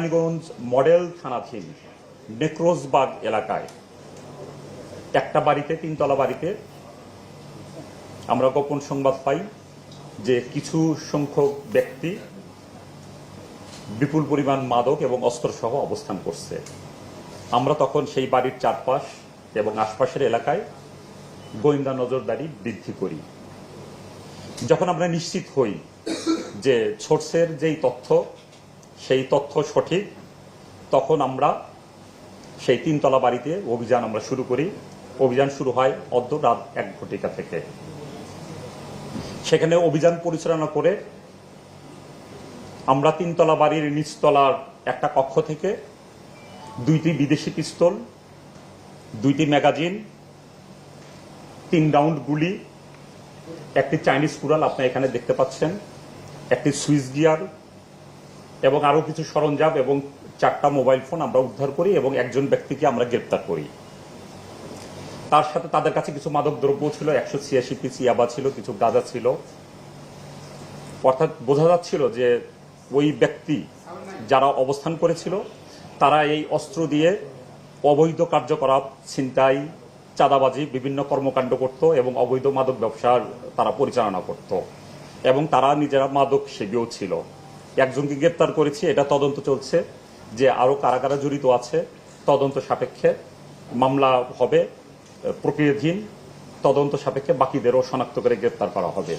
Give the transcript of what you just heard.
Companiganj model থানাধীন নেক্রোজবাগ এলাকায় একটা বাড়িতে, তিনতলা বাড়িতে আমরা গোপন সংবাদ পাই যে কিছু সংখ্যক ব্যক্তি বিপুল পরিমাণ মাদক এবং অস্ত্রসহ অবস্থান করছে। আমরা তখন সেই বাড়ির চারপাশ এবং আশপাশের এলাকায় গোয়েন্দা নজরদারি বৃদ্ধি করি। যখন আমরা নিশ্চিত হই যে সোর্সের যেই তথ্য সেই তথ্য সঠিক, তখন আমরা সেই তিনতলা বাড়িতে অভিযান আমরা শুরু করি। অভিযান শুরু হয় অর্ধ রাত এক ঘটিকা থেকে। সেখানে অভিযান পরিচালনা করে আমরা তিনতলা বাড়ির নিচতলার একটা কক্ষ থেকে দুইটি বিদেশি পিস্তল, দুইটি ম্যাগাজিন, তিন রাউন্ড গুলি, একটি চাইনিজ কুড়াল আপনি এখানে দেখতে পাচ্ছেন, একটি সুইচ গিয়ার এবং আরও কিছু সরঞ্জাম এবং চারটা মোবাইল ফোন আমরা উদ্ধার করি এবং একজন ব্যক্তিকে আমরা গ্রেপ্তার করি। তার সাথে তাদের কাছে কিছু মাদক দ্রব্য ছিল, একশো ছিয়াশি পিস ইয়াবা ছিল, কিছু গাঁজা ছিল। অর্থাৎ বোঝা যাচ্ছিল যে ওই ব্যক্তি যারা অবস্থান করেছিল, তারা এই অস্ত্র দিয়ে অবৈধ কার্যকলাপ, ছিনতাই, চাঁদাবাজি, বিভিন্ন কর্মকাণ্ড করত এবং অবৈধ মাদক ব্যবসার তারা পরিচালনা করত এবং তারা নিজেরা মাদক সেবীও ছিল। একজনকে গ্রেপ্তার করেছি, এটা তদন্ত চলছে যে আরও কারা কারা জড়িত আছে, তদন্ত সাপেক্ষে মামলা হবে, প্রক্রিয়াধীন, তদন্ত সাপেক্ষে বাকিদেরও শনাক্ত করে গ্রেপ্তার করা হবে।